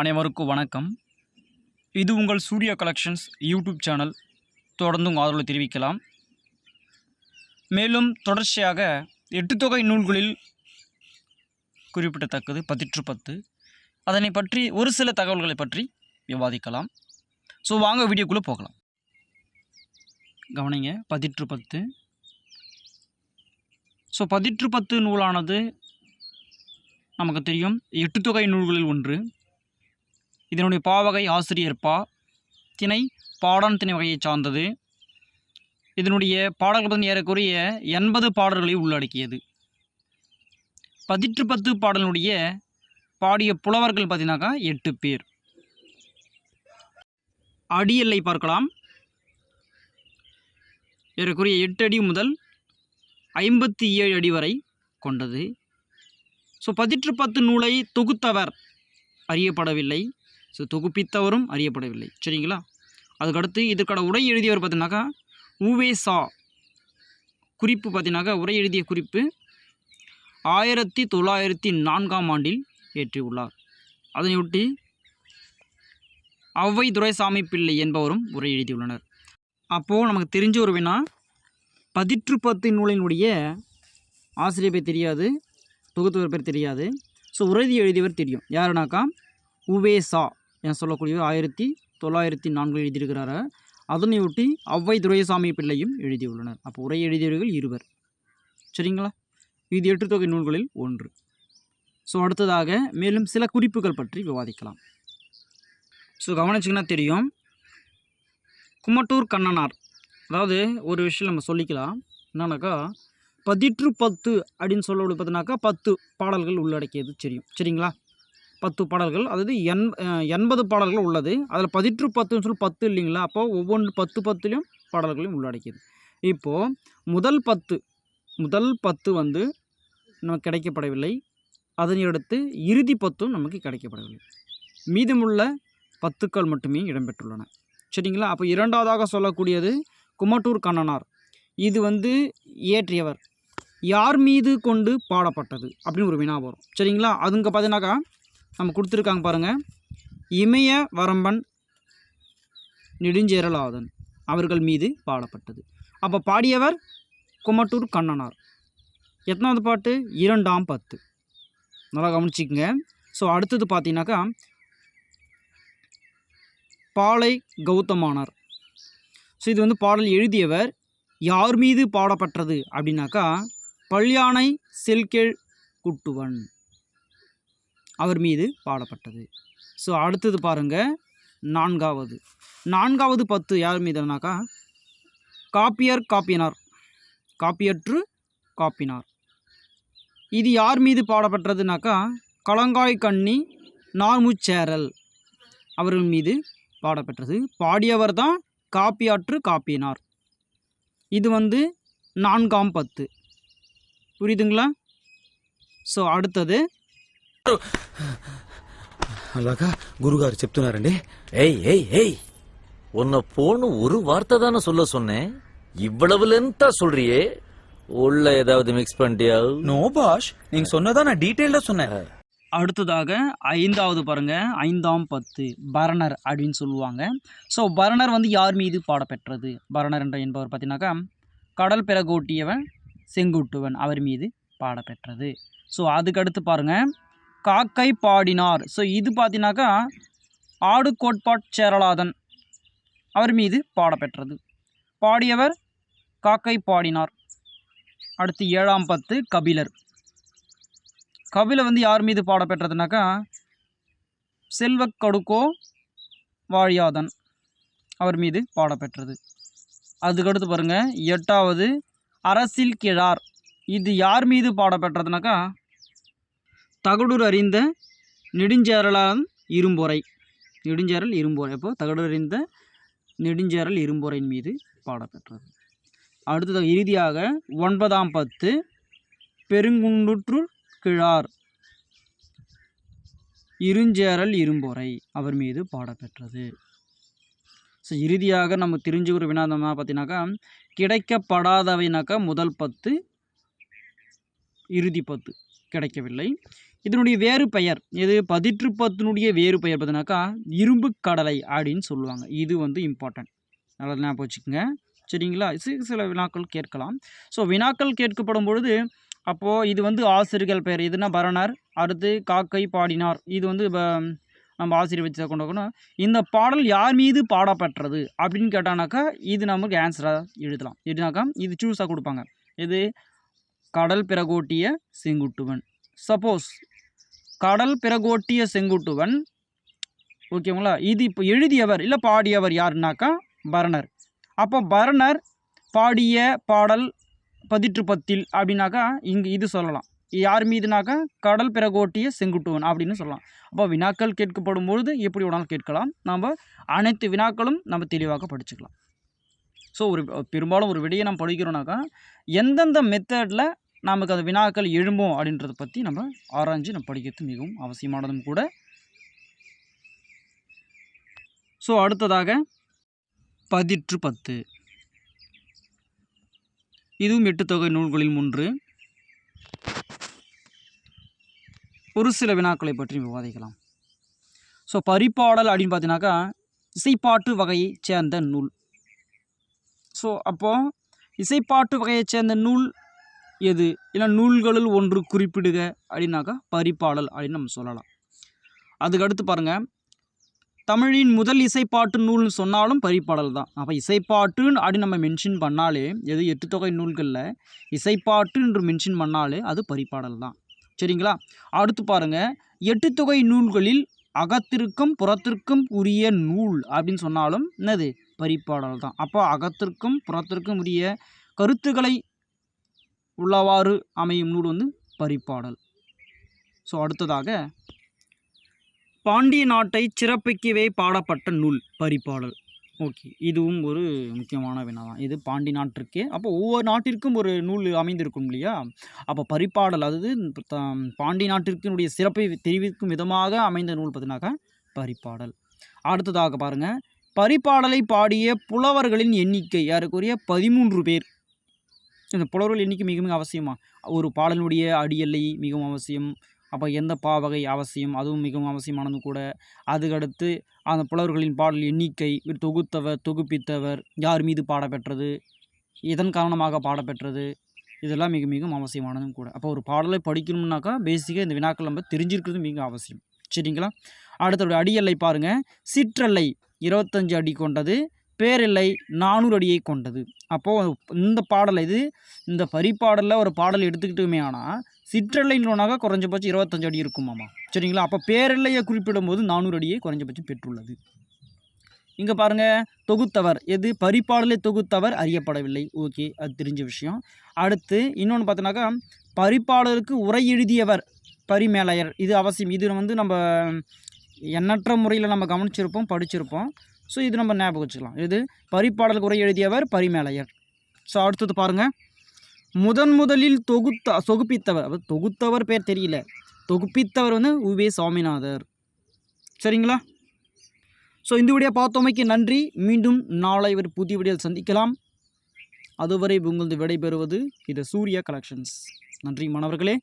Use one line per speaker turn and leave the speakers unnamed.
அனைவருக்கும் வணக்கம். இது உங்கள் சூர்யா கலெக்ஷன்ஸ் யூடியூப் சேனல். தொடர்ந்து உங்கள் ஆதரவு தெரிவிக்கலாம். மேலும் தொடர்ச்சியாக எட்டு தொகை நூல்களில் குறிப்பிடத்தக்கது பதிற்று பத்து. அதனை பற்றி ஒரு சில தகவல்களை பற்றி விவாதிக்கலாம். ஸோ வாங்க வீடியோக்குள்ளே போகலாம். கவனிங்க பதிற்று பத்து. ஸோ பதிற்று பத்து நூலானது நமக்கு தெரியும். எட்டு தொகை நூல்களில் ஒன்று. இதனுடைய பாவகை ஆசிரியர் பா. திணை பாடான் திணை வகையைச் சார்ந்தது. இதனுடைய பாடல்கள் பற்றி ஏறக்குறைய எண்பது பாடல்களை உள்ளடக்கியது. பதிற்று பத்து பாடலுடைய பாடிய புலவர்கள் பார்த்தீங்கன்னாக்கா எட்டு பேர். அடியல்லை பார்க்கலாம். ஏறக்குறைய எட்டு அடி முதல் ஐம்பத்தி ஏழு அடி வரை கொண்டது. ஸோ பதிற்று பத்து நூலை தொகுத்தவர் அறியப்படவில்லை. ஸோ தொகுப்பித்தவரும் அறியப்படவில்லை. சரிங்களா? அதுக்கடுத்து இதற்கான உரை எழுதியவர் பார்த்தீங்கன்னாக்கா உவே சா. குறிப்பு பார்த்தீங்கன்னாக்கா உரை எழுதிய குறிப்பு ஆயிரத்தி தொள்ளாயிரத்தி நான்காம் ஆண்டில் ஏற்றியுள்ளார். அதனையொட்டி அவ்வை துரைசாமி பிள்ளை என்பவரும் உரை எழுதியுள்ளனர். அப்போது நமக்கு தெரிஞ்ச ஒரு வினா பதிற்று பத்து நூலினுடைய ஆசிரியர் பேர் தெரியாது தொகுத்தவர் பேர் தெரியாது. ஸோ உறுதி எழுதியவர் தெரியும். யாருனாக்கா? உவேசா என சொல்லக்கூடியவர் ஆயிரத்தி தொள்ளாயிரத்தி நான்கில் எழுதியிருக்கிறார. அதனையொட்டி ஔவை துரைசாமி பிள்ளையும் எழுதியுள்ளனர். அப்போ உரை எழுதியவர்கள் இருவர். சரிங்களா? இது எட்டு தொகை நூல்களில் ஒன்று. ஸோ அடுத்ததாக மேலும் சில குறிப்புகள் பற்றி விவாதிக்கலாம். ஸோ கவனிச்சிங்கன்னா தெரியும். குமட்டூர் கண்ணனார். அதாவது ஒரு விஷயம் நம்ம சொல்லிக்கலாம். என்னன்னாக்கா பதிற்று பத்து அப்படின்னு சொல்ல பார்த்தீங்கன்னாக்கா பத்து பாடல்கள் உள்ளடக்கியது தெரியும். சரிங்களா? பத்து பாடல்கள். அதாவது எண் எண்பது பாடல்கள் உள்ளது. அதில் பதிற்று பத்துன்னு சொல்லி பத்து இல்லைங்களா? அப்போ ஒவ்வொன்று பத்து பத்துலேயும் பாடல்களையும் உள்ளடக்கியது. இப்போது முதல் பத்து முதல் பத்து வந்து நமக்கு கிடைக்கப்படவில்லை. அதனை அடுத்து இறுதி பத்தும் நமக்கு கிடைக்கப்படவில்லை. மீதமுள்ள பத்துக்கள் மட்டுமே இடம்பெற்றுள்ளன. சரிங்களா? அப்போ இரண்டாவதாக சொல்லக்கூடியது குமட்டூர் கண்ணனார். இது வந்து இயற்றியவர். யார் மீது கொண்டு பாடப்பட்டது? அப்படின்னு ஒரு வினா வரும். சரிங்களா? அதுங்க பார்த்தீங்கன்னாக்கா நம்ம கொடுத்துருக்காங்க பாருங்கள் இமய வரம்பன் நெடுஞ்சேரலாதன் அவர்கள் மீது பாடப்பட்டது. அப்போ பாடியவர் குமட்டூர் கண்ணனார். எத்தனாவது பாட்டு? இரண்டாம் பத்து. நல்லா கவனிச்சிக்கங்க. ஸோ அடுத்தது பார்த்தீங்கன்னாக்கா பாலை கௌதமானார். ஸோ இது வந்து பாடல் எழுதியவர் யார் மீது பாடப்பட்டது? அப்படின்னாக்கா பல்யானை செல்கேழ் குட்டுவன். அவர் மீது பாடப்பட்டது. ஸோ அடுத்தது பாருங்க. நான்காவது. நான்காவது பத்து யார் மீதுனாக்கா காப்பியர் காப்பினார் காப்பியற்று காப்பினார். இது யார் மீது பாடப்பட்டதுனாக்கா? களங்காய் கண்ணி நார்முச்சேரல் அவர்கள் மீது பாடப்பெற்றது பாடியவர் தான் காப்பியாற்று காப்பினார் இது வந்து நான்காம் பத்து. புரியுதுங்களா? ஸோ அடுத்தது
అలాగా గురుగారు చెప్తున్నారండి
ஏய் ஏய் ஏய் உன்னை போன்னு ஒரு வார்த்தை தானே சொல்ல சொன்னேன் இவ்வளவு லென்த்தா சொல்றியே உள்ள ஏதாவது மிக்ஸ் பண்ணிட்டியா
நோ பாஷ் நீங்க சொன்னதா நான் டீடைல்டா சொன்னேன்
அடுத்ததாக ஐந்தாவது பாருங்க ஐந்தாம் பத்து பரணர் அப்படின்னு சொல்லுவாங்க ஸோ பரணர் வந்து யார் மீது பாடப்பெற்றது பரணர் என்ற என்பவர் பார்த்தீங்கன்னாக்கா கடல் பிறகோட்டியவன் செங்குட்டுவன் அவர் மீது பாடப்பெற்றது ஸோ அதுக்கடுத்து பாருங்க காக்கை பாடினார். ஸோ இது பார்த்தீங்கன்னாக்கா ஆடு கோட்பாட் சேரலாதன் அவர் மீது பாடப்பெற்றது. பாடியவர் காக்கை பாடினார். அடுத்து ஏழாம் பத்து கபிலர். கபில வந்து யார் மீது பாடப்பெற்றதுனாக்கா செல்வக் கடுக்கோ வாழியாதன் அவர் மீது பாடப்பெற்றது. அதுக்கடுத்து பாருங்க எட்டாவது அரசில் கிழார். இது யார் மீது பாடப்பெற்றதுனாக்கா தகடூர் அறிந்த நெடுஞ்சேரலான் இரும்பொறை. நெடுஞ்சேரல் இரும்பொறை. அப்போ தகடூர் அறிந்த நெடுஞ்சேரல் இரும்பொறையின் மீது பாடப்பெற்றது அடுத்தது இறுதியாக ஒன்பதாம் பத்து பெருங்குன்றுற்று கிழார் இருஞ்சேரல் இரும்பொறை அவர் மீது பாடப்பெற்றது ஸோ இறுதியாக நம்ம தெரிஞ்சுக்கிற வினாதமாக பார்த்தீங்கன்னாக்கா கிடைக்கப்படாதவைனாக்கா முதல் பத்து இறுதி பத்து கிடைக்கவில்லை. இதனுடைய வேறு பெயர். இது பதிற்றுப்பத்தினுடைய வேறு பெயர் பார்த்தீங்கன்னாக்கா இரும்பு கடலை அப்படின்னு சொல்லுவாங்க. இது வந்து இம்பார்ட்டன்ட் நல்லா ஞாபகம் வச்சுக்கோங்க. சரிங்களா? சி- சில வினாக்கள் கேட்கலாம். ஸோ வினாக்கள் கேட்கப்படும் பொழுது அப்போது இது வந்து ஆசிரியர்கள் பெயர். இதுனா பரணர் அடுத்து காக்கை பாடினார். இது வந்து இப்போ நம்ம ஆசிரியர் வச்சு கொண்டு வரணும். இந்த பாடல் யார் மீது பாடப்பெற்றது? அப்படின்னு கேட்டானாக்கா இது நமக்கு ஆன்சராக எழுதலாம். எழுதினாக்கா இது சூஸாக கொடுப்பாங்க. இது கடல் பிறகோட்டிய செங்குட்டுவன். சப்போஸ் கடல் பிறகோட்டிய செங்குட்டுவன். ஓகேங்களா இது இப்போ எழுதியவர் இல்லை பாடியவர் யாருனாக்கா பரணர். அப்போ பரணர் பாடிய பாடல் பதிற்று பத்தில் அப்படின்னாக்கா இங்கே இது சொல்லலாம். யார் மீதுனாக்கா? கடல் பிறகோட்டிய செங்குட்டுவன் அப்படின்னு சொல்லலாம். அப்போ வினாக்கள் கேட்கப்படும் பொழுது எப்படி வேணாலும் கேட்கலாம். நம்ம அனைத்து வினாக்களும் நம்ம தெளிவாக படிச்சுக்கலாம். ஸோ ஒரு பெரும்பாலும் ஒரு விடையை நம்ம படிக்கிறோம்னாக்கா எந்தெந்த மெத்தடில் நமக்கு அந்த வினாக்கள் எழும்பும் அப்படின்றத பற்றி நம்ம ஆராய்ஞ்சு நம்ம படிக்கிறது மிகவும் அவசியமானதும் கூட. ஸோ அடுத்ததாக பதிற்று பத்து. இதுவும் எட்டு தொகை நூல்களில் ஒன்று. ஒரு சில வினாக்களை பற்றி விவாதிக்கலாம். ஸோ பரிப்பாடல் அப்படின்னு பார்த்தீங்கன்னாக்கா இசைப்பாட்டு வகையை சேர்ந்த நூல். ஸோ அப்போது இசைப்பாட்டு வகையைச் சேர்ந்த நூல் எது? இல்லை நூல்களில் ஒன்று குறிப்பிடுக அப்படின்னாக்கா பரிப்பாடல் அப்படின்னு நம்ம சொல்லலாம். அதுக்கு அடுத்து பாருங்கள் தமிழின் முதல் இசைப்பாட்டு நூல்னு சொன்னாலும் பரிப்பாடல் தான். அப்போ இசைப்பாட்டுன்னு அப்படி நம்ம மென்ஷன் பண்ணாலே எது? எட்டு தொகை நூல்களில் இசைப்பாட்டு என்று மென்ஷன் பண்ணாலே அது பரிப்பாடல் தான். சரிங்களா? அடுத்து பாருங்கள் எட்டு தொகை நூல்களில் அகத்திற்கும் புறத்திற்கும் உரிய நூல் அப்படின்னு சொன்னாலும் என்னது? பரிப்பாடல் தான். அப்போ அகத்திற்கும் புறத்திற்கும் உரிய கருத்துக்களை உள்ளவாறு அமையும் நூல் வந்து பரிப்பாடல். ஸோ அடுத்ததாக பாண்டிய நாட்டை சிறப்பிக்கவே பாடப்பட்ட நூல் பரிப்பாடல். ஓகே இதுவும் ஒரு முக்கியமான வினா தான் இது பாண்டி நாட்டிற்கே அப்போ ஒவ்வொரு நாட்டிற்கும் ஒரு நூல் அமைந்திருக்கும் இல்லையா? அப்போ பரிப்பாடல் அதாவது த- பாண்டி நாட்டிற்கினுடைய சிறப்பை தெரிவிக்கும் விதமாக அமைந்த நூல் பார்த்தீங்கன்னாக்கா பரிப்பாடல். அடுத்ததாக பாருங்கள் பரிப்பாடலை பாடிய புலவர்களின் எண்ணிக்கை யாருக்குரிய? பதிமூன்று பேர். இந்த புலவர்கள் எண்ணிக்கை மிக மிக அவசியமா? ஒரு பாடலுடைய அடியல்லை மிகவும் அவசியம். அப்போ எந்த பாவகை அவசியம்? அதுவும் மிகவும் அவசியமானது கூட. அதுக்கடுத்து அந்த புலவர்களின் பாடல் எண்ணிக்கை தொகுத்தவர் தொகுப்பித்தவர் யார் மீது பாடப்பெற்றது? இதன் காரணமாக பாடப்பெற்றது? இதெல்லாம் மிக மிகவும் அவசியமானதும் கூட. அப்போ ஒரு பாடலை படிக்கணும்னாக்கா பேசிக்காக இந்த வினாக்கள் நம்ம தெரிஞ்சிருக்கிறது மிக அவசியம். சரிங்களா? அடுத்தது அடியல்லை பாருங்கள் சிற்றல்லை இருபத்தஞ்சு அடி கொண்டது. பேரில்லை நானூறு அடியை கொண்டது. அப்போது இந்த பாடல் இது இந்த பரிப்பாடலில் ஒரு பாடல் எடுத்துக்கிட்டுமே ஆனால் சிற்றெல்லைன்றோனாக குறைஞ்சபட்சம் இருபத்தஞ்சு அடி இருக்குமாமா சரிங்களா? அப்போ பேரெல்லையை குறிப்பிடும்போது நானூறு அடியை குறைஞ்சபட்சம் பெற்றுள்ளது. இங்கே பாருங்கள் தொகுத்தவர். எது? பரிப்பாடலை தொகுத்தவர் அறியப்படவில்லை. ஓகே அது தெரிஞ்ச விஷயம். அடுத்து இன்னொன்று பார்த்தோன்னாக்கா பரிப்பாடலுக்கு உரை எழுதியவர் பரிமேலையர். இது அவசியம். இது வந்து நம்ம எண்ணற்ற முறையில் நம்ம கவனிச்சிருப்போம் படிச்சிருப்போம். ஸோ இது நம்ம ஞாபகம் வச்சுக்கலாம். இது பரிப்பாடல் குறை எழுதியவர் பரிமேலையர். ஸோ அடுத்தது பாருங்கள் முதன் முதலில் தொகுத்த தொகுப்பித்தவர். தொகுத்தவர் பேர் தெரியல. தொகுப்பித்தவர் வந்து உவே சுவாமிநாதர் சரிங்களா? ஸோ இந்த வீடியோ பார்த்தோமைக்கு நன்றி. மீண்டும் நாளை ஒரு புதிய வீடியோவில் சந்திக்கலாம். அதுவரை உங்களது விடைபெறுவது இது சூர்யா கலெக்ஷன்ஸ் நன்றி மாணவர்களே.